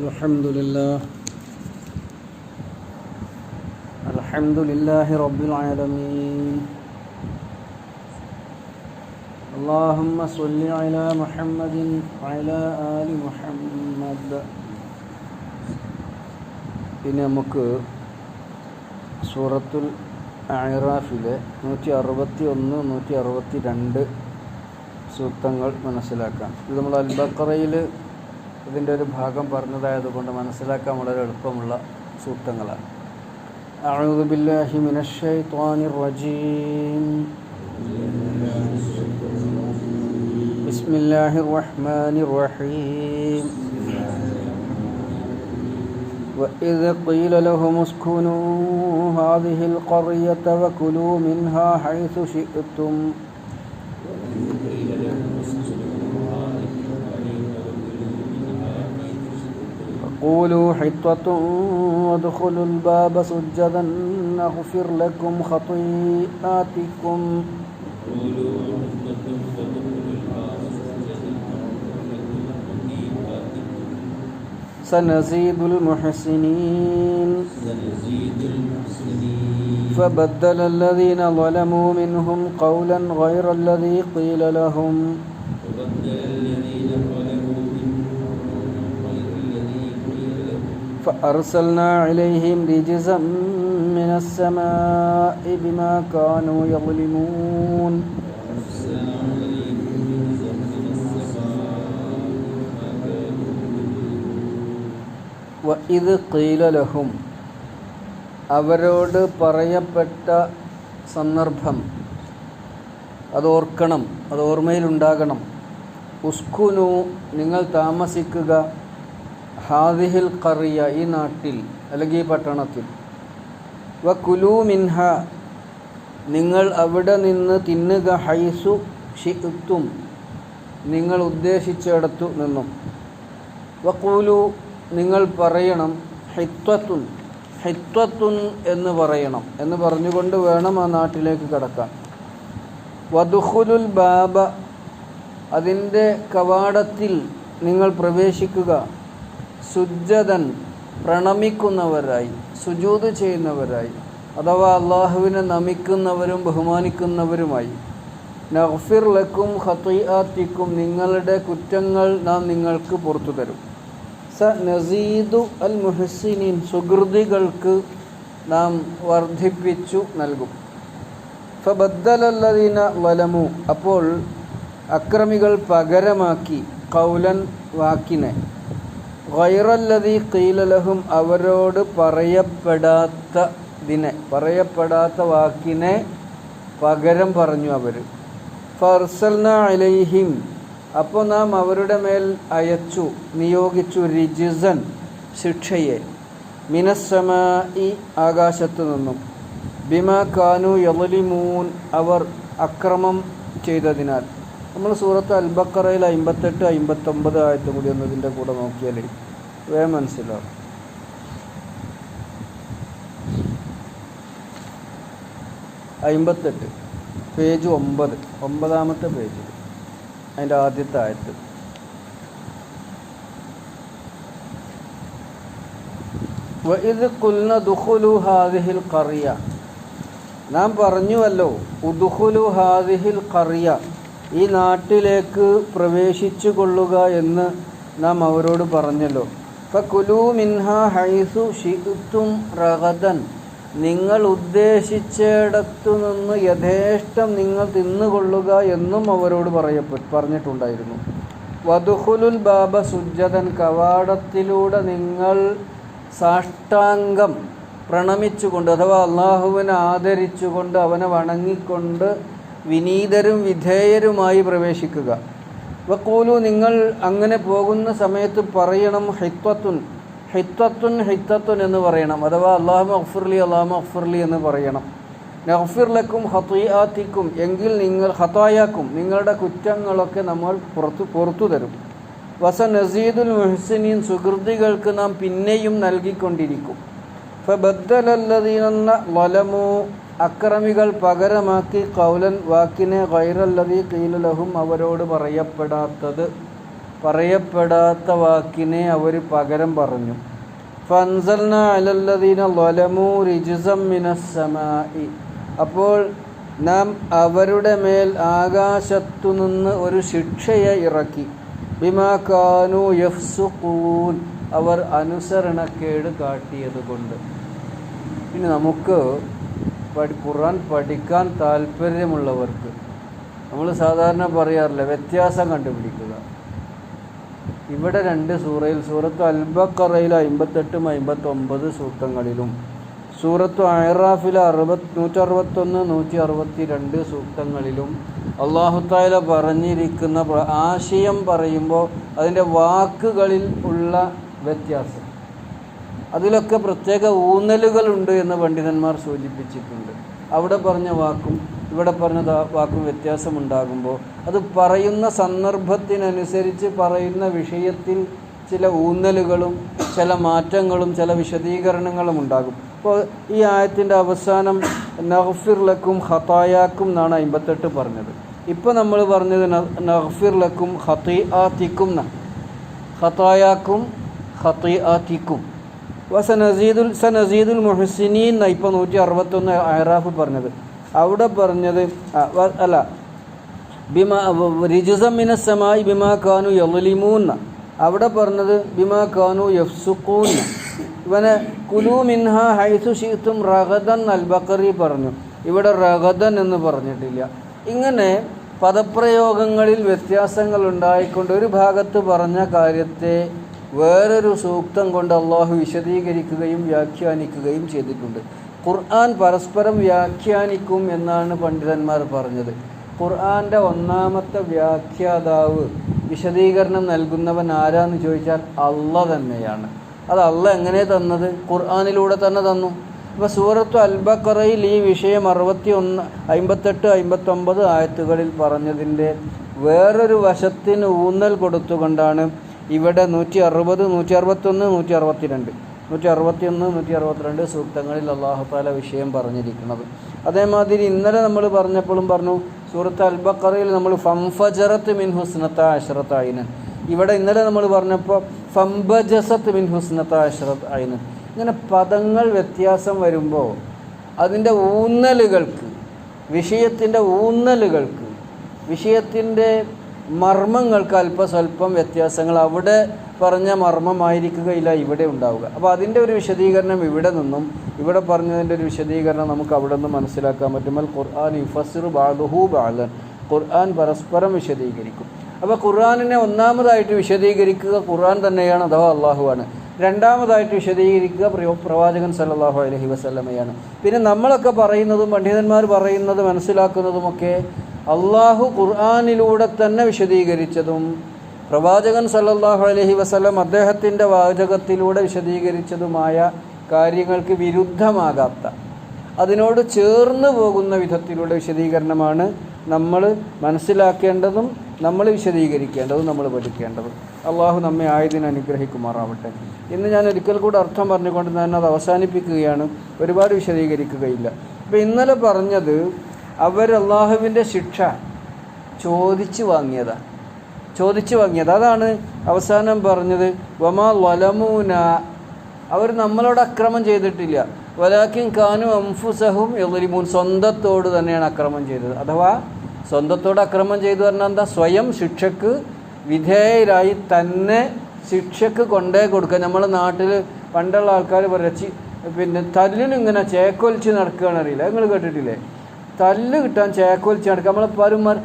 الحمد لله الحمد لله رب العالمين اللهم صل على محمد وعلى آل محمد ഇനി നമുക്ക് സൂറത്തുൽ അയറാഫിലെ നൂറ്റി അറുപത്തി ഒന്ന് നൂറ്റി അറുപത്തി രണ്ട് സൂക്തങ്ങൾ മനസ്സിലാക്കാം ഇത് നമ്മൾ അൽബക്കറയിൽ ഇതിൻ്റെ ഒരു ഭാഗം പറഞ്ഞതായതുകൊണ്ട് മനസ്സിലാക്കാൻ വളരെ എളുപ്പമുള്ള സൂക്തങ്ങളാണ് أعوذ بالله من الشيطان الرجيم بسم الله الرحمن الرحيم وإذ قيل لهم اسكنوا هذه القرية وكلوا منها حيث شئتم قولوا حطة وادخلوا الباب سجدا نغفر لكم خطيئاتكم. سنزيد المحسنين. فبدل الذين ظلموا منهم قولا غير الذي قيل لهم. فأرسلنا عليهم رجزا من السماء بما كانوا يظلمون وإذ قيل لهم അവരോട് പറയപ്പെട്ട സന്ദർഭം അത് ഓർക്കണം അത് ഓർമ്മയിലുണ്ടാകണം ഉസ്കുനു നിങ്ങൾ താമസിക്കുക ഹാദിഹിൽ കറിയ ഈ നാട്ടിൽ അല്ലെങ്കിൽ ഈ പട്ടണത്തിൽ. വ കുലു മിൻഹ നിങ്ങൾ അവിടെ നിന്ന് തിന്നുക ഹൈസു ഷിത്തും നിങ്ങൾ ഉദ്ദേശിച്ചിടത്തു നിന്നും. വക്കൂലു നിങ്ങൾ പറയണം ഹിത്വത്തുൻ ഹിത്വത്തുൻ എന്ന് പറയണം എന്ന് പറഞ്ഞുകൊണ്ട് വേണം ആ നാട്ടിലേക്ക് കടക്കാൻ. വധുഹുലുൽ ബാബ അതിന്റെ കവാടത്തിൽ നിങ്ങൾ പ്രവേശിക്കുക. സുജ്ജതൻ പ്രണമിക്കുന്നവരായി സുജൂത് ചെയ്യുന്നവരായി അഥവാ അള്ളാഹുവിനെ നമിക്കുന്നവരും ബഹുമാനിക്കുന്നവരുമായി. നഫിർ ലക്കും ഹത്തിയാത്തിക്കും നിങ്ങളുടെ കുറ്റങ്ങൾ നാം നിങ്ങൾക്ക് പുറത്തു തരും. സ നസീദു അൽ മുഹസിനീൻ സുഹൃതികൾക്ക് നാം വർദ്ധിപ്പിച്ചു നൽകും. ഫബദ്ദലല്ലദീന വലമു അപ്പോൾ അക്രമികൾ പകരമാക്കി കൗലൻ വാക്കിനെ. ഗൈറല്ലതി കീലലഹും അവരോട് പറയപ്പെടാത്ത ദിനെ പറയപ്പെടാത്ത വാക്കിനെ പകരം പറഞ്ഞു അവർ. ഫർസൽന അലൈഹിം അപ്പോൾ നാം അവരുടെ മേൽ അയച്ചു നിയോഗിച്ചു റിജിസൻ ശിക്ഷയെ. മിനസ്സമായി ആകാശത്തു നിന്നും. ബിമ കാനു യവലിമൂൻ അവർ അക്രമം ചെയ്തതിനാൽ. നമ്മൾ സൂറത്ത് അൽബക്കറയിൽ അമ്പത്തെട്ട് അമ്പത്തൊമ്പത് ആയത്തും കൂടി ഒന്ന് ഇതിന്റെ കൂടെ നോക്കിയാൽ വേ മനസ്സിലാവും. അമ്പത്തെട്ട് പേജ് ഒമ്പത് ഒമ്പതാമത്തെ പേജ് അതിന്റെ ആദ്യത്തെ ആയത്ത്. ഇത് കുൽന ദുഹുലു ഹാദിഹിൽ കറിയ നാം പറഞ്ഞുവല്ലോ ഉദുഹുലു ഹാദിഹിൽ കറിയ ഈ നാട്ടിലേക്ക് പ്രവേശിച്ചു കൊള്ളുക എന്ന് നാം അവരോട് പറഞ്ഞല്ലോ. ഫകുലു മിൻഹ ഹൈസു ഷിത്തും റഗദൻ. നിങ്ങൾ ഉദ്ദേശിച്ചിടത്തു നിന്ന് യഥേഷ്ടം നിങ്ങൾ തിന്നുകൊള്ളുക എന്നും അവരോട് പറയപ്പെട്ടു പറഞ്ഞിട്ടുണ്ടായിരുന്നു. വധുഹുലുൽ ബാബ സുജതൻ കവാടത്തിലൂടെ നിങ്ങൾ സാഷ്ടാംഗം പ്രണമിച്ചുകൊണ്ട് അഥവാ അള്ളാഹുവിനെ ആദരിച്ചുകൊണ്ട് അവനെ വണങ്ങിക്കൊണ്ട് വിനീതരും വിധേയരുമായി പ്രവേശിക്കുക. വക്കൂലു നിങ്ങൾ അങ്ങനെ പോകുന്ന സമയത്ത് പറയണം ഹിത്വത്തുൻ ഹിത്വത്തുൻ ഹിത്വത്തുൻ എന്ന് പറയണം. അഥവാ അള്ളാഹു അഫ്ഫുർലി അള്ളാഹു അഫ്ഫുർലി എന്ന് പറയണം. നഫിർലക്കും ഹത്തുയാത്തിക്കും എങ്കിൽ നിങ്ങൾ ഹത്തായാക്കും നിങ്ങളുടെ കുറ്റങ്ങളൊക്കെ നമ്മൾ പുറത്തു പുറത്തു തരും. വസ നസീദുൽ മുഹസിനീൻ സുഹൃതികൾക്ക് നാം പിന്നെയും നൽകിക്കൊണ്ടിരിക്കും. ഫബദ്ദലല്ലതീനെന്ന വലമു അക്രമികൾ പകരമാക്കി കൗലൻ വാക്കിനെ ഗൈറല്ലതി കീലലഹും അവരോട് പറയപ്പെടാത്തത്. പറയപ്പെടാത്ത വാക്കിനെ അവർ പകരം പറഞ്ഞു. ഫൻസൽന അലല്ലദീന ലൊലമു റിജുസം മിനസ്സമായി അപ്പോൾ നാം അവരുടെ മേൽ ആകാശത്തു നിന്ന് ഒരു ശിക്ഷയെ ഇറക്കി. ബിമാ കാനു യഫ്സുഖൂൻ. അവർ അനുസരണക്കേട് കാട്ടിയത് കൊണ്ട് ഇനി നമുക്ക് പഠി ഖുർആൻ പഠിക്കാൻ താല്പര്യമുള്ളവർക്ക് നമ്മൾ സാധാരണ പറയാറില്ല വ്യത്യാസം കണ്ടുപിടിക്കുക. ഇവിടെ രണ്ട് സൂറയിൽ സൂറത്ത് അൽബക്കറയിൽ അമ്പത്തെട്ടും അമ്പത്തൊമ്പത് സൂക്തങ്ങളിലും സൂറത്ത് അയറാഫിലെ അറുപത് നൂറ്ററുപത്തൊന്ന് നൂറ്റി അറുപത്തി രണ്ട് സൂക്തങ്ങളിലും അള്ളാഹുത്തായ പറഞ്ഞിരിക്കുന്ന ആശയം പറയുമ്പോൾ അതിന്റെ വാക്കുകളിൽ ഉള്ള വ്യത്യാസം. അതിലൊക്കെ പ്രത്യേക ഊന്നലുകളുണ്ട് എന്ന് പണ്ഡിതന്മാർ സൂചിപ്പിച്ചിട്ടുണ്ട്. അവിടെ പറഞ്ഞ വാക്കും ഇവിടെ പറഞ്ഞ വാക്കും വ്യത്യാസമുണ്ടാകുമ്പോൾ അത് പറയുന്ന സന്ദർഭത്തിനനുസരിച്ച് പറയുന്ന വിഷയത്തിൽ ചില ഊന്നലുകളും ചില മാറ്റങ്ങളും ചില വിശദീകരണങ്ങളും ഉണ്ടാകും. അപ്പോൾ ഈ ആയത്തിന്റെ അവസാനം നഹ്ഫിർ ലക്കും ഹത്തായാക്കും എന്നാണ് അമ്പത്തെട്ട് പറഞ്ഞത്. ഇപ്പോൾ നമ്മൾ പറഞ്ഞത് നഹ്ഫിർ ലക്കും ഹത്തി ആത്തിക്കും എന്നാണ്. ആ ഖത്തിആത്തിക്കും വസനസീദുൽ സനസീദുൽ മുഹസിനീൻ എന്ന ഇപ്പോൾ നൂറ്റി അറുപത്തൊന്ന് അയറാഫ് പറഞ്ഞത്. അവിടെ പറഞ്ഞത് അല്ല ബിമാ റിജുസമിന സമായി ബിമാ കാനു യലിമൂന്ന അവിടെ പറഞ്ഞത് ബിമാ കാനു യഫ്സുക്കൂന്ന ഇവനെ കുലു മിൻഹ ഹൈസു ഷീത്തും റഗദൻ അൽ ബക്കറി പറഞ്ഞു. ഇവിടെ റഹദൻ എന്ന് പറഞ്ഞിട്ടില്ല. ഇങ്ങനെ പദപ്രയോഗങ്ങളിൽ വ്യത്യാസങ്ങൾ ഉണ്ടായിക്കൊണ്ട് ഒരു ഭാഗത്ത് പറഞ്ഞ കാര്യത്തെ വേറൊരു സൂക്തം കൊണ്ട് അള്ളാഹു വിശദീകരിക്കുകയും വ്യാഖ്യാനിക്കുകയും ചെയ്തിട്ടുണ്ട്. ഖുർആൻ പരസ്പരം വ്യാഖ്യാനിക്കും എന്നാണ് പണ്ഡിതന്മാർ പറഞ്ഞത്. ഖുർആന്റെ ഒന്നാമത്തെ വ്യാഖ്യാതാവ് വിശദീകരണം നൽകുന്നവൻ ആരാന്ന് ചോദിച്ചാൽ അള്ള തന്നെയാണ്. അത് അള്ള എങ്ങനെ തന്നത്? ഖുർആാനിലൂടെ തന്നെ തന്നു. അപ്പോൾ സൂറത്ത് അൽബക്കറയിൽ ഈ വിഷയം അറുപത്തി ഒന്ന് അമ്പത്തെട്ട് അമ്പത്തൊമ്പത് ആയത്തുകളിൽ പറഞ്ഞതിന്റെ വേറൊരു വശത്തിന് ഊന്നൽ കൊടുത്തുകൊണ്ടാണ് ഇവിടെ നൂറ്റി അറുപത് നൂറ്റി അറുപത്തൊന്ന് നൂറ്റി അറുപത്തിരണ്ട് നൂറ്റി അറുപത്തിയൊന്ന് നൂറ്റി അറുപത്തിരണ്ട് സൂക്തങ്ങളിൽ അള്ളാഹുത്താല വിഷയം പറഞ്ഞിരിക്കുന്നത്. അതേമാതിരി ഇന്നലെ നമ്മൾ പറഞ്ഞപ്പോഴും പറഞ്ഞു സൂറത്ത് അൽബക്കറയിൽ നമ്മൾ ഫംഫജറത്ത് മിൻ ഹുസ്നത്ത അഷറത്ത് അയിനൻ ഇവിടെ ഇന്നലെ നമ്മൾ പറഞ്ഞപ്പോൾ ഫംബജസത്ത് മിൻ ഹുസ്നത്ത അഷറത്ത് അയിനൻ ഇങ്ങനെ പദങ്ങൾ വ്യത്യാസം വരുമ്പോൾ അതിന്റെ ഊന്നലുകൾക്ക് വിഷയത്തിന്റെ ഊന്നലുകൾക്ക് വിഷയത്തിന്റെ മർമ്മങ്ങൾക്ക് അല്പസ്വല്പം വ്യത്യാസങ്ങൾ അവിടെ പറഞ്ഞ മർമ്മമായിരിക്കുകയില്ല ഇവിടെ ഉണ്ടാവുക. അപ്പോൾ അതിന്റെ ഒരു വിശദീകരണം ഇവിടെ നിന്നും ഇവിടെ പറഞ്ഞതിന്റെ ഒരു വിശദീകരണം നമുക്ക് അവിടെ നിന്ന് മനസ്സിലാക്കാൻ പറ്റുമ്പോൾ ഖുർആൻ ഇഫസിർ ബാദുഹു ബാലൻ ഖുർആൻ പരസ്പരം വിശദീകരിക്കും. അപ്പോൾ ഖുർആനിനെ ഒന്നാമതായിട്ട് വിശദീകരിക്കുക ഖുർആൻ തന്നെയാണ് അഥവാ അള്ളാഹുവാണ് രണ്ടാമതായിട്ട് വിശദീകരിക്കുക പ്രവാചകൻ സല്ലല്ലാഹു അലൈഹി വസല്ലമയാണ്. പിന്നെ നമ്മളൊക്കെ പറയുന്നതും പണ്ഡിതന്മാർ പറയുന്നത് മനസ്സിലാക്കുന്നതുമൊക്കെ അള്ളാഹു ഖുർആാനിലൂടെ തന്നെ വിശദീകരിച്ചതും പ്രവാചകൻ സല്ലല്ലാഹു അലഹി വസ്ലം അദ്ദേഹത്തിന്റെ വാചകത്തിലൂടെ വിശദീകരിച്ചതുമായ കാര്യങ്ങൾക്ക് വിരുദ്ധമാകാത്ത അതിനോട് ചേർന്ന് പോകുന്ന വിധത്തിലുള്ള വിശദീകരണമാണ് നമ്മൾ മനസ്സിലാക്കേണ്ടതും നമ്മൾ വിശദീകരിക്കേണ്ടതും നമ്മൾ പഠിക്കേണ്ടതും. അള്ളാഹു നമ്മെ ആയതിനെ അനുഗ്രഹിക്കുമാറാവട്ടെ. ഇന്ന് ഞാൻ ഒരിക്കൽ കൂടെ അർത്ഥം പറഞ്ഞുകൊണ്ട് ഞാൻ അത് അവസാനിപ്പിക്കുകയാണ്. ഒരുപാട് വിശദീകരിക്കുകയില്ല. അപ്പോൾ ഇന്നലെ പറഞ്ഞത് അവർ അള്ളാഹുവിന്റെ ശിക്ഷ ചോദിച്ചു വാങ്ങിയതാണ് ചോദിച്ചു വാങ്ങിയത്. അതാണ് അവസാനം പറഞ്ഞത് വമാ വലമൂന. അവർ നമ്മളോട് അക്രമം ചെയ്തിട്ടില്ല. വലാക്കിൻ കാനു അംഫുസഹും എളിമൂൻ സ്വന്തത്തോട് തന്നെയാണ് അക്രമം ചെയ്തത്. അഥവാ സ്വന്തത്തോട് അക്രമം ചെയ്തു പറഞ്ഞാൽ എന്താ? സ്വയം ശിക്ഷക്ക് വിധേയരായി തന്നെ ശിക്ഷക്ക് കൊണ്ടേ കൊടുക്കുക. നമ്മളെ നാട്ടിൽ പണ്ടുള്ള ആൾക്കാർ പറച്ചി പിന്നെ തല്ലിനിങ്ങനെ ചേക്കൊലിച്ച് നടക്കുകയാണെന്നറിയില്ല. നിങ്ങൾ കേട്ടിട്ടില്ലേ? തല്ല് കിട്ടാൻ ചേക്കൊലിച്ച് നടക്കുക നമ്മളെ പരുമാർ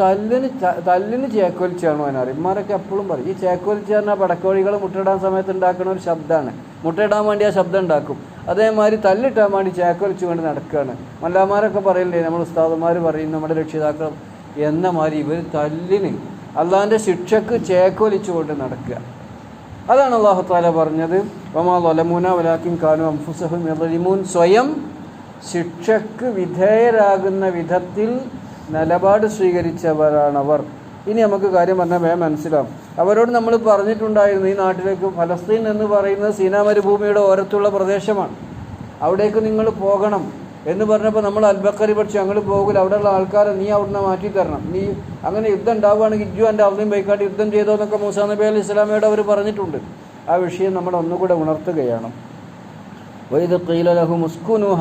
തല്ലിന് തല്ലിന് ചേക്കൊലിച്ചാണ് എന്നറിയും ഇമാരൊക്കെ എപ്പോഴും പറയും ഈ ചേക്കൊലിച്ച് പറഞ്ഞാൽ പടക്കോഴികൾ മുട്ടയിടാൻ സമയത്ത് ഉണ്ടാക്കുന്ന ഒരു ശബ്ദമാണ് മുട്ടയിടാൻ വേണ്ടി ആ ശബ്ദം ഉണ്ടാക്കും. അതേമാതിരി തല്ലിട്ടാൻ വേണ്ടി ചേക്കൊലിച്ച് കൊണ്ട് നടക്കുകയാണ് മല്ലാമാരൊക്കെ പറയില്ലേ നമ്മൾ ഉസ്താദന്മാർ പറയും നമ്മുടെ രക്ഷിതാക്കൾ എന്ന മാതിരി ഇവർ തല്ലിന് അള്ളാഹിന്റെ ശിക്ഷക്ക് ചേക്കൊലിച്ചു കൊണ്ട് നടക്കുക. അതാണ് അള്ളാഹു താല പറഞ്ഞത്. ഒമാ ലൊലമൂന വലാക്കിൻ കാനു അംഫുസഹും സ്വയം ശിക്ഷക്ക് വിധേയരാകുന്ന വിധത്തിൽ നിലപാട് സ്വീകരിച്ചവരാണവർ. ഇനി നമുക്ക് കാര്യം പറഞ്ഞാൽ വേഗം മനസ്സിലാവും. അവരോട് നമ്മൾ പറഞ്ഞിട്ടുണ്ടായിരുന്നു ഈ നാട്ടിലേക്ക് ഫലസ്തീൻ എന്ന് പറയുന്നത് സീനാ മരുഭൂമിയുടെ ഓരത്തുള്ള പ്രദേശമാണ്. അവിടേക്ക് നിങ്ങൾ പോകണം എന്ന് പറഞ്ഞപ്പോൾ നമ്മൾ അൽബക്കറി പഠിച്ചു ഞങ്ങൾ പോകില്ല അവിടെയുള്ള ആൾക്കാരെ നീ അവിടുന്ന് മാറ്റി തരണം. നീ അങ്ങനെ യുദ്ധം ഉണ്ടാവുകയാണെങ്കിൽ ഇജ്ജു എന്റെ അവധിയും ബൈക്കാട്ട് യുദ്ധം ചെയ്തോ എന്നൊക്കെ മൂസാ നബി അലി ഇസ്ലാമയോട് അവർ പറഞ്ഞിട്ടുണ്ട്. ആ വിഷയം നമ്മൾ ഒന്നുകൂടെ ഉണർത്തുകയാണ്.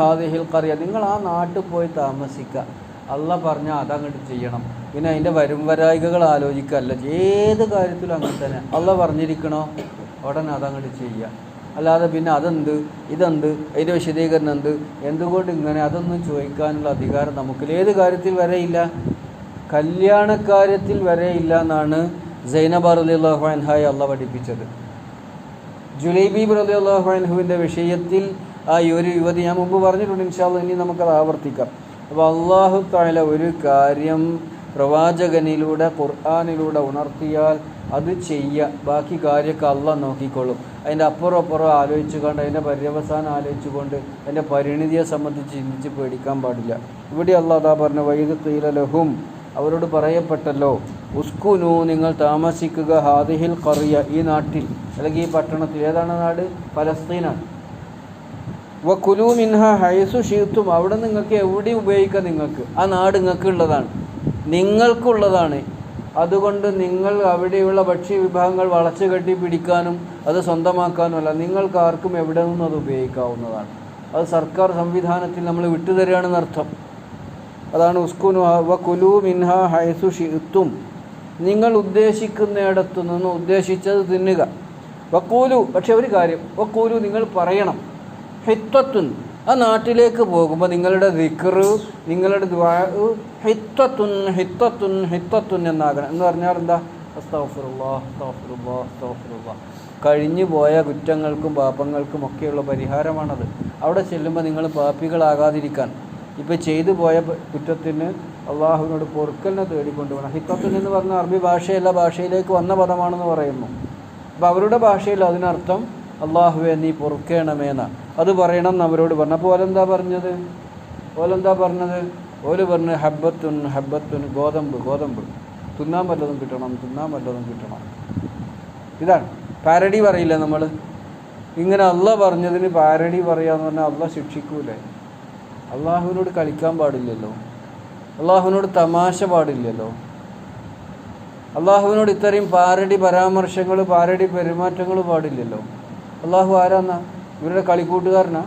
ഹാദിഹിൽ നിങ്ങൾ ആ നാട്ടിൽ പോയി താമസിക്ക. അല്ല പറഞ്ഞാൽ അതങ്ങോട്ട് ചെയ്യണം. പിന്നെ അതിന്റെ വരും വരായികകൾ ആലോചിക്കല്ല. ഏത് കാര്യത്തിലും അങ്ങനെ തന്നെ. അല്ല പറഞ്ഞിരിക്കണോ? ഉടനെ അതങ്ങോട്ട് ചെയ്യുക അല്ലാതെ പിന്നെ അതെന്ത്? ഇതെന്ത്? അതിന്റെ വിശദീകരണം എന്ത്? എന്തുകൊണ്ട് ഇങ്ങനെ? അതൊന്നും ചോദിക്കാനുള്ള അധികാരം നമുക്കില്ല ഏത് കാര്യത്തിൽ വരെയില്ല കല്യാണക്കാര്യത്തിൽ വരെയില്ല എന്നാണ് സൈനബ റലിള്ളാഹു അൻഹായി അള്ള പഠിപ്പിച്ചത്. ജുലൈബീബ് റലി വിഷയത്തിൽ ആ ഒരു യുവതി ഞാൻ മുമ്പ് പറഞ്ഞിട്ടുണ്ട് ഇൻഷാല്ല ഇനി നമുക്കത് ആവർത്തിക്കാം. അപ്പോൾ അള്ളാഹു താല ഒരു കാര്യം പ്രവാചകനിലൂടെ ഖുർആാനിലൂടെ ഉണർത്തിയാൽ അത് ചെയ്യുക ബാക്കി കാര്യമൊക്കെ അല്ല നോക്കിക്കൊള്ളും അതിന്റെ അപ്പുറം അപ്പുറം ആലോചിച്ചുകൊണ്ട് അതിന്റെ പര്യവസാനം ആലോചിച്ചുകൊണ്ട് അതിന്റെ പരിണിതിയെ സംബന്ധിച്ച് ചിന്തിച്ച് പേടിക്കാൻ പാടില്ല. ഇവിടെ അള്ളാഹ് അതാ പറഞ്ഞ വൈദ് തീലലഹും അവരോട് പറയപ്പെട്ടല്ലോ. ഉസ്കുനു നിങ്ങൾ താമസിക്കുക. ഹാദിഹിൽ കറിയ ഈ നാട്ടിൽ അല്ലെങ്കിൽ ഈ പട്ടണത്തിൽ ഏതാണ് നാട്? പലസ്തീനാണ് വ കുലു മിൻഹ ഹൈസു ഷീത്തും അവിടെ നിങ്ങൾക്ക് എവിടെ ഉപയോഗിക്കാം നിങ്ങൾക്ക്? ആ നാട് നിങ്ങൾക്ക് ഉള്ളതാണ്. നിങ്ങൾക്കുള്ളതാണ്. അതുകൊണ്ട് നിങ്ങൾ അവിടെയുള്ള ഭക്ഷ്യ വിഭവങ്ങൾ വളച്ചു കെട്ടി പിടിക്കാനും അത് സ്വന്തമാക്കാനും അല്ല നിങ്ങൾക്ക് ആർക്കും എവിടെ നിന്നും അത് ഉപയോഗിക്കാവുന്നതാണ്. അത് സർക്കാർ സംവിധാനത്തിൽ നമ്മൾ വിട്ടുതരികയാണെന്നർത്ഥം അതാണ് ഉസ്കുനു വ കുലു മിൻഹ ഹൈസു ഷിത്തും. നിങ്ങൾ ഉദ്ദേശിക്കുന്നിടത്തു നിന്ന് ഉദ്ദേശിച്ചത് തിന്നുക. വക്കൂലു പക്ഷെ ഒരു കാര്യം വക്കൂലു നിങ്ങൾ പറയണം. ഹിത്വത്തുൻ ആ നാട്ടിലേക്ക് പോകുമ്പോൾ നിങ്ങളുടെ ദിക്റ് നിങ്ങളുടെ ഹിത്വത്തുൻ ഹിത്വത്തുൻ ഹിത്വത്തുൻ എന്നാകണം. എന്ന് പറഞ്ഞാൽ എന്താ? കഴിഞ്ഞു പോയ കുറ്റങ്ങൾക്കും പാപങ്ങൾക്കും ഒക്കെയുള്ള പരിഹാരമാണത്. അവിടെ ചെല്ലുമ്പോൾ നിങ്ങൾ പാപ്പികളാകാതിരിക്കാൻ ഇപ്പോൾ ചെയ്തു പോയ കുറ്റത്തിന് അള്ളാഹുവിനോട് പൊറുക്കലിനെ തേടിക്കൊണ്ടുപോകണം. ഹിത്തത്തിൽ എന്ന് പറഞ്ഞ അറബി ഭാഷയല്ല ഭാഷയിലേക്ക് വന്ന പദമാണെന്ന് പറയുന്നു. അപ്പോൾ അവരുടെ ഭാഷയിൽ അതിനർത്ഥം അള്ളാഹുവെ നീ പൊറുക്കേണമേന്ന. അത് പറയണം എന്ന് അവരോട് പറഞ്ഞു. അപ്പോൾ ഓലെന്താ പറഞ്ഞത്? ഓലെന്താ പറഞ്ഞത്? ഓൽ പറഞ്ഞ് ഹബ്ബത്തുൻ ഹബ്ബത്തുൻ ഗോതമ്പ് ഗോതമ്പ്. തിന്നാൻ വല്ലതും കിട്ടണം തിന്നാൻ വല്ലതും കിട്ടണം. ഇതാണ്. പാരഡി പറയില്ല നമ്മൾ ഇങ്ങനെ അല്ല പറഞ്ഞതിന് പാരഡി പറയാന്ന് പറഞ്ഞാൽ അല്ല ശിക്ഷിക്കൂലേ? അള്ളാഹുവിനോട് കളിക്കാൻ പാടില്ലല്ലോ. അള്ളാഹുവിനോട് തമാശ പാടില്ലല്ലോ. അള്ളാഹുവിനോട് ഇത്രയും പാരടി പരാമർശങ്ങൾ പാരടി പെരുമാറ്റങ്ങൾ പാടില്ലല്ലോ. അള്ളാഹു ആരാന്നാ? ഇവരുടെ കളിക്കൂട്ടുകാരനാ?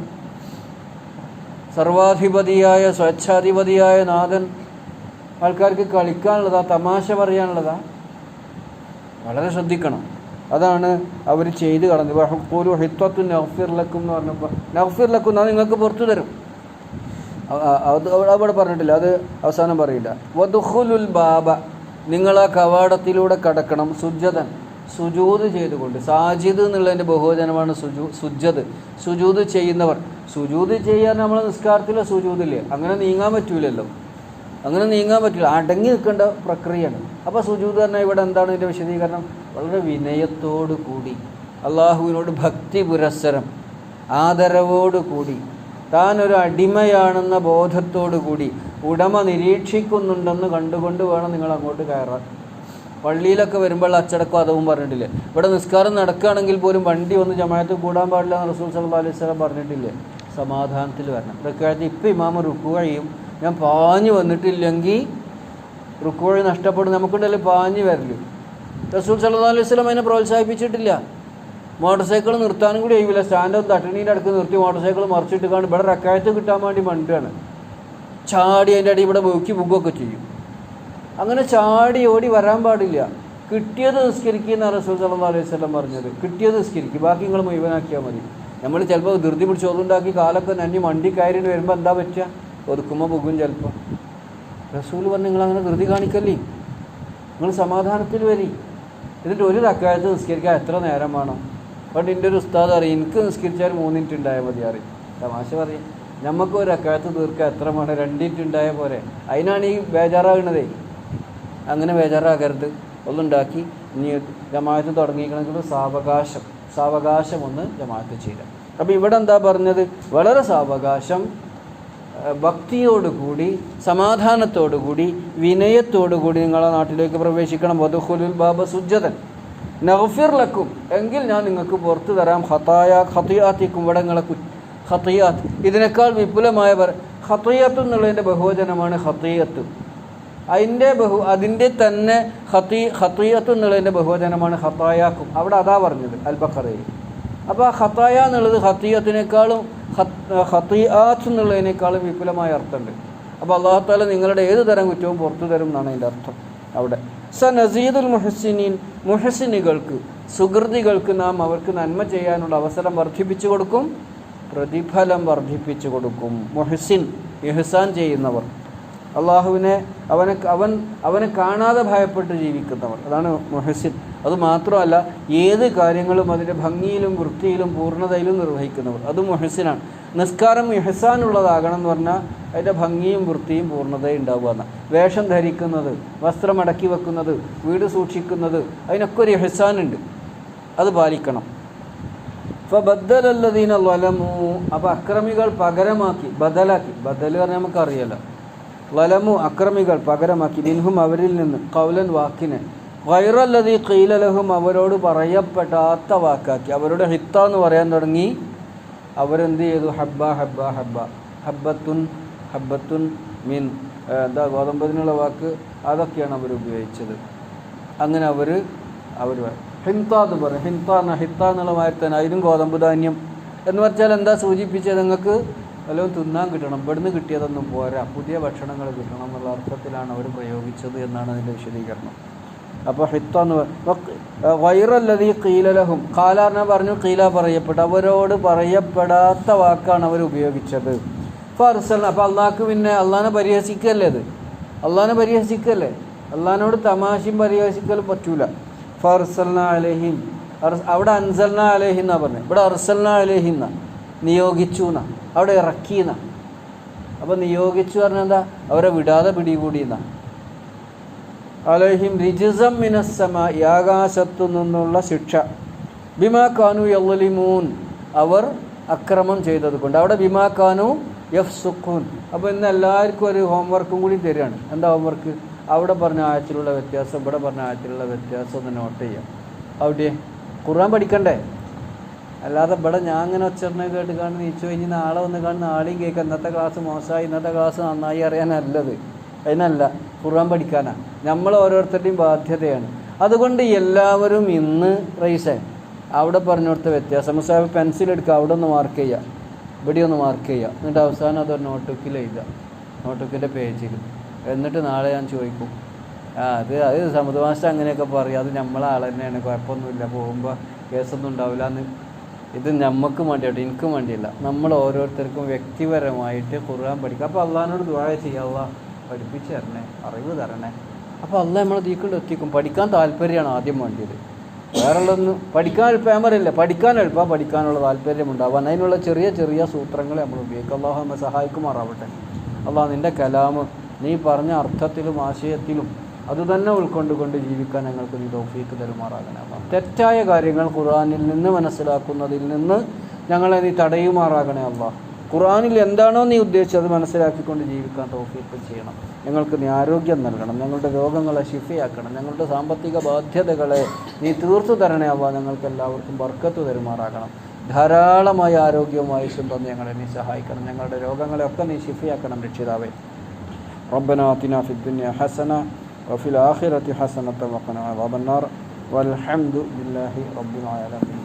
സർവാധിപതിയായ സ്വച്ഛാധിപതിയായ നാഥൻ ആൾക്കാർക്ക് കളിക്കാനുള്ളതാ തമാശ പറയാനുള്ളതാ? വളരെ ശ്രദ്ധിക്കണം. അതാണ് അവർ ചെയ്ത് കളഞ്ഞത്. ഹിത്വത്തു നഫിർ ലക്കും എന്ന് പറഞ്ഞപ്പോൾ നഫിർ ലക്കും നിങ്ങൾക്ക് പുറത്തു തരും. അത് അവിടെ പറഞ്ഞിട്ടില്ല. അത് അവസാനം പറയില്ല. വദുഖുലുൽ ബാബ. നിങ്ങൾ ആ കവാടത്തിലൂടെ കടക്കണം. സുജതൻ സുജൂത് ചെയ്തുകൊണ്ട്. സാജിദ് എന്നുള്ളതിന്റെ ബഹുവചനമാണ് സുജു സുജത് സുജൂത് ചെയ്യുന്നവർ. സുജൂത് ചെയ്യാൻ നമ്മൾ നിസ്കാരത്തിലെ സുജൂതില്ലേ? അങ്ങനെ നീങ്ങാൻ പറ്റൂലല്ലോ. അങ്ങനെ നീങ്ങാൻ പറ്റില്ല അടങ്ങി നിൽക്കേണ്ട പ്രക്രിയയാണ്. അപ്പോൾ സുജൂത് പറഞ്ഞാൽ ഇവിടെ എന്താണ് ഇതിന്റെ വിശദീകരണം? വളരെ വിനയത്തോടു കൂടി അള്ളാഹുവിനോട് ഭക്തി പുരസ്സരം ആദരവോടു കൂടി താൻ ഒരു അടിമയാണെന്ന ബോധത്തോടു കൂടി ഉടമ നിരീക്ഷിക്കുന്നുണ്ടെന്ന് കണ്ടുകൊണ്ട് വേണം നിങ്ങൾ അങ്ങോട്ട് കയറാൻ. പള്ളിയിലൊക്കെ വരുമ്പോൾ അച്ചടക്കം അതവും പറഞ്ഞിട്ടില്ലേ? ഇവിടെ നിസ്കാരം നടക്കുകയാണെങ്കിൽ പോലും വണ്ടി ഒന്ന് ജമായത്ത് കൂടാൻ പാടില്ല എന്ന് റസൂൽ സല്ലാ അലൈഹി സ്വലം പറഞ്ഞിട്ടില്ലേ? സമാധാനത്തിൽ വരണം. ഇതൊക്കെ ഇപ്പം ഇമാമ ചെയ്യും. ഞാൻ പാഞ്ഞു വന്നിട്ടില്ലെങ്കിൽ റുക്കുവഴി നഷ്ടപ്പെടും. നമുക്കുണ്ടല്ലോ പാഞ്ഞു വരൽ. റസൂൽ സല്ലാ അലൈഹി സ്വലം അതിനെ പ്രോത്സാഹിപ്പിച്ചിട്ടില്ല. മോട്ടോർ സൈക്കിൾ നിർത്താനും കൂടി കഴിയില്ല. സ്റ്റാൻഡ് തട്ടണീന്റെ അടുക്ക് നിർത്തി മോട്ടോർ സൈക്കിൾ മറിച്ചിട്ട് കാണും ഇവിടെ റക്കായത്ത് കിട്ടാൻ വേണ്ടി മണ്ടാണ് ചാടി അതിന്റെ അടി ഇവിടെ ബുക്കി ബുക്കൊക്കെ ചെയ്യും. അങ്ങനെ ചാടി ഓടി വരാൻ പാടില്ല. കിട്ടിയത് നിസ്കരിക്കുന്ന റസൂൽ സല്ലല്ലാഹു അലൈഹി സ്വലം പറഞ്ഞത്. കിട്ടിയത് നിസ്കരിക്കും. ബാക്കി നിങ്ങൾ മുഴുവനാക്കിയാൽ മതി. നമ്മൾ ചിലപ്പോൾ ധൃതി പിടിച്ച് ഒതുണ്ടാക്കി കാലൊക്കെ നന്നി മണ്ടി കയറിയിട്ട് വരുമ്പോൾ എന്താ പറ്റുക? ഒതുക്കുമ്പോൾ പോകും ചിലപ്പോൾ റസൂൽ പറഞ്ഞ് നിങ്ങൾ അങ്ങനെ ധൃതി കാണിക്കല്ലേ? നിങ്ങൾ സമാധാനത്തിൽ വരി. എന്നിട്ട് ഒരു തക്കാലത്ത് നിസ്കരിക്കാൻ എത്ര നേരം വേണം? പണ്ട് എന്റെ ഒരു ഉസ്താദ് അറിയും എനിക്ക് നിസ്കരിച്ചാൽ മൂന്ന് മിനിറ്റ് മതി അറിയും തമാശ പറയും. നമുക്ക് ഒരു അക്കാലത്ത് തീർക്കാൻ എത്ര വേണം രണ്ട് മിനിറ്റ് ഉണ്ടായ പോരെ. അതിനാണ് ഈ ബേജാറാകണതേ. അങ്ങനെ ബേജാറാകരുത്. ഒന്നുണ്ടാക്കി ഇനി ജമാഅത്ത് തുടങ്ങിക്കണമെങ്കിൽ സാവകാശം. സാവകാശം ഒന്ന് ജമാഅത്ത് ചെയ്യാം അപ്പോൾ ഇവിടെ എന്താ പറഞ്ഞത്? വളരെ സാവകാശം ഭക്തിയോടുകൂടി സമാധാനത്തോടുകൂടി വിനയത്തോടുകൂടി നിങ്ങളെ നാട്ടിലേക്ക് പ്രവേശിക്കണം. വധുഹുലുൽ ബാബ സുജതൻ നഗ്ഫിർ ലക്കും. എങ്കിൽ ഞാൻ നിങ്ങൾക്ക് പുറത്തു തരാം ഹത്തായ ഹത്തിയാത്തിക്കും ഇവിടെ ഹത്തിയാത്ത് ഇതിനേക്കാൾ വിപുലമായ പറ ഹത്തിയാത്ത് എന്നുള്ളതിന്റെ ബഹുവചനമാണ് ഹത്തിയത്ത് അതിന്റെ ബഹു അതിന്റെ തന്നെ ഹത്തി ഹത്തിയത്ത് എന്നുള്ളതിന്റെ ബഹുവചനമാണ് ഹത്തായാക്കും അവിടെ അതാ പറഞ്ഞത് അൽബഖറയിൽ അപ്പോൾ ആ ഹത്തായ എന്നുള്ളത് ഹത്തിയത്തിനേക്കാളും ഹത്തിയാത്ത് എന്നുള്ളതിനേക്കാളും വിപുലമായ അർത്ഥമുണ്ട്. അപ്പോൾ അള്ളാഹുത്താല നിങ്ങളുടെ ഏത് തരം കുറ്റവും പുറത്തു തരും എന്നാണ് അതിന്റെ അർത്ഥം അവിടെ. സ നസീദുൽ മുഹസിനീൻ മുഹസിനുകൾക്ക് സുഹൃതികൾക്ക് നാം അവർക്ക് നന്മ ചെയ്യാനുള്ള അവസരം വർദ്ധിപ്പിച്ചു കൊടുക്കും. പ്രതിഫലം വർദ്ധിപ്പിച്ചു കൊടുക്കും. മുഹസിൻ ഇഹ്സാൻ ചെയ്യുന്നവർ. അള്ളാഹുവിനെ അവനെ അവൻ അവനെ കാണാതെ ഭയപ്പെട്ട് ജീവിക്കുന്നവർ. അതാണ് മുഹസിൻ അത് മാത്രമല്ല ഏത് കാര്യങ്ങളും അതിന്റെ ഭംഗിയിലും വൃത്തിയിലും പൂർണതയിലും നിർവഹിക്കുന്നവർ. അത് മുഹസിനാണ് നിസ്കാരം ഇഹസാനുള്ളതാകണം എന്ന് പറഞ്ഞാൽ അതിന്റെ ഭംഗിയും വൃത്തിയും പൂർണതയും ഉണ്ടാവുക എന്ന. വേഷം ധരിക്കുന്നത് വസ്ത്രം അടക്കി വെക്കുന്നത് വീട് സൂക്ഷിക്കുന്നത് അതിനൊക്കെ ഒരു ഇഹസാനുണ്ട് അത് പാലിക്കണം. ഇപ്പോൾ ബദലല്ലതീന വലമു അപ്പോൾ അക്രമികൾ പകരമാക്കി ബദലാക്കി. ബദൽ പറഞ്ഞാൽ നമുക്കറിയാലോ. വലമു അക്രമികൾ പകരമാക്കി. മിൻഹും അവരിൽ നിന്ന് കൗലൻ വാക്കിനെ. വൈറല്ലതി കീലലഹും അവരോട് പറയപ്പെടാത്ത വാക്കാക്കി. അവരുടെ ഹിത്ത എന്ന് പറയാൻ തുടങ്ങി. അവരെന്ത് ചെയ്തു? ഹബ്ബ ഹബ്ബ ഹബ്ബ. ഹബ്ബത്തുൻ ഹബ്ബത്തുൻ മീൻ. എന്താ ഗോതമ്പതിനുള്ള വാക്ക്? അതൊക്കെയാണ് അവർ ഉപയോഗിച്ചത്. അങ്ങനെ അവർ അവർ ഹിന്ത എന്ന് പറയും. ഹിന്ത എന്ന ഹിത്ത എന്നുള്ള തന്നെ അതിനും ഗോതമ്പ് ധാന്യം. എന്ന് വെച്ചാൽ എന്താ സൂചിപ്പിച്ചത് നിങ്ങൾക്ക്? വല്ലതും തിന്നാൻ കിട്ടണം. ഇവിടുന്ന് കിട്ടിയതൊന്നും പോരാ. പുതിയ ഭക്ഷണങ്ങൾ കിട്ടണം എന്നുള്ള അർത്ഥത്തിലാണ് അവർ പ്രയോഗിച്ചത് എന്നാണ് അതിന്റെ വിശദീകരണം. അപ്പോൾ ഹിത്ത എന്ന് വൈറല്ലതീ കീലലഹും കാലാറിന പറഞ്ഞു കീല പറയപ്പെട്ടു അവരോട് പറയപ്പെടാത്ത വാക്കാണ് അവർ ഉപയോഗിച്ചത്. ഫർസൽ അപ്പോൾ അള്ളാഹ്ക്ക് പിന്നെ അള്ളാഹിനെ പരിഹസിക്കല്ലേ അത് അള്ളാഹിനെ പരിഹസിക്കല്ലേ? അള്ളാഹിനോട് തമാശയും പരിഹസിക്കൽ പറ്റൂല. ഫർസൽന അലഹിൻ അവിടെ അൻസൽന അലഹി എന്നാ പറഞ്ഞത് ഇവിടെ അർസൽന അലഹി എന്നാ നിയോഗിച്ചു എന്നാ അവിടെ ഇറക്കി എന്നാ അപ്പോൾ നിയോഗിച്ചു പറഞ്ഞാൽ അവരെ വിടാതെ പിടികൂടി എന്നാ അലഹിം റിജിസം മിനസ്സമ ആകാശത്തു നിന്നുള്ള ശിക്ഷ. ബിമാ കാനു യല്ലിമൂൻ അവർ അക്രമം ചെയ്തത് കൊണ്ട് അവിടെ ബിമാ കാനു എഫ് സുഖൂൻ അപ്പോൾ ഇന്ന് എല്ലാവർക്കും ഒരു ഹോംവർക്കും കൂടി തരികയാണ്. എന്താ ഹോംവർക്ക് അവിടെ പറഞ്ഞ ആഴത്തിലുള്ള വ്യത്യാസം ഇവിടെ പറഞ്ഞ ആഴത്തിലുള്ള വ്യത്യാസം ഒന്ന് നോട്ട് ചെയ്യാം. അവിടെ ഖുർആൻ പഠിക്കണ്ടേ? അല്ലാതെ ഇവിടെ ഞാൻ അങ്ങനെ ഒച്ചറിനെ കേട്ട് കാണുന്ന നീച്ചു കഴിഞ്ഞ് നാളെ വന്ന് കാണുന്ന ആളെയും കേൾക്കാം ഇന്നത്തെ ക്ലാസ് മോശമായി ഇന്നത്തെ ക്ലാസ് നന്നായി അറിയാനല്ലത്. അതിനല്ല ഖുർആൻ പഠിക്കാനാണ് നമ്മൾ ഓരോരുത്തരുടെയും ബാധ്യതയാണ്. അതുകൊണ്ട് എല്ലാവരും ഇന്ന് റൈസേ അവിടെ പറഞ്ഞു വ്യത്യാസം. മുസാബ് പെൻസിൽ എടുക്കുക അവിടെ ഒന്ന് മാർക്ക് ചെയ്യുക ഇവിടെ ഒന്ന് മാർക്ക് ചെയ്യുക എന്നിട്ട് അവസാനം അതൊരു നോട്ടുക്കിൽ എഴുതുക നോട്ടുക്കിന്റെ പേജിൽ എന്നിട്ട് നാളെ ഞാൻ ചോദിക്കും. ആ അത് അത് സമുദ്രമാഷ അങ്ങനെയൊക്കെ പറയും. അത് നമ്മളെ ആൾ തന്നെയാണ്. കുഴപ്പമൊന്നുമില്ല. പോകുമ്പോൾ കേസൊന്നും ഉണ്ടാവില്ല എന്ന് ഇത് നമുക്ക് വേണ്ടിയിട്ട് എനിക്കും വേണ്ടിയില്ല. നമ്മൾ ഓരോരുത്തർക്കും വ്യക്തിപരമായിട്ട് ഖുർആൻ പഠിക്കുക അപ്പോൾ അള്ളഹാനോട് ദുആ ചെയ്യാവുക പഠിപ്പിച്ച് തരണേ അറിവ് തരണേ. അപ്പോൾ അല്ല നമ്മളെ തീക്കൊണ്ട് എത്തിക്കും. പഠിക്കാൻ താല്പര്യമാണ് ആദ്യം വേണ്ടിയത്. വേറെയുള്ളൊന്നും പഠിക്കാൻ എളുപ്പമറിയില്ല പഠിക്കാൻ എളുപ്പം പഠിക്കാനുള്ള താല്പര്യം ഉണ്ടാവാൻ അതിനുള്ള ചെറിയ ചെറിയ സൂത്രങ്ങളെ നമ്മൾ ഉപയോഗിക്കും. അള്ളാഹു നമ്മെ സഹായിക്കുമാറാവട്ടെ. അള്ളാഹ് നിന്റെ കലാമ് നീ പറഞ്ഞ അർത്ഥത്തിലും ആശയത്തിലും അതുതന്നെ ഉൾക്കൊണ്ടുകൊണ്ട് ജീവിക്കാൻ ഞങ്ങൾക്ക് നീ തോഫീക്ക് തരുമാറാകണം. തെറ്റായ കാര്യങ്ങൾ ഖുർആനിൽ നിന്ന് മനസ്സിലാക്കുന്നതിൽ നിന്ന് ഞങ്ങളെ നീ തടയുമാറാകണേ അള്ളാഹ് ഖുർആനിൽ എന്താണോ നീ ഉദ്ദേശിച്ചത് അത് മനസ്സിലാക്കിക്കൊണ്ട് ജീവിക്കാൻ തൗഫീക്ക് ചെയ്യണം ഞങ്ങൾക്ക് നീ ആരോഗ്യം നൽകണം ഞങ്ങളുടെ രോഗങ്ങളെ ശിഫയാക്കണം ഞങ്ങളുടെ സാമ്പത്തിക ബാധ്യതകളെ നീ തീർത്തു തരണേ അള്ളാഹ് ഞങ്ങൾക്ക് എല്ലാവർക്കും ബർക്കത്ത് തരുമാറാകണം ധാരാളമായ ആരോഗ്യവുമായി തന്ന് ഞങ്ങളെ നീ സഹായിക്കണം ഞങ്ങളുടെ രോഗങ്ങളെയൊക്കെ നീ ശിഫയാക്കണം രക്ഷിതാവേ ربنا آتنا في الدنيا حسنة وفي الآخرة حسنة وقنا عذاب النار والحمد لله رب العالمين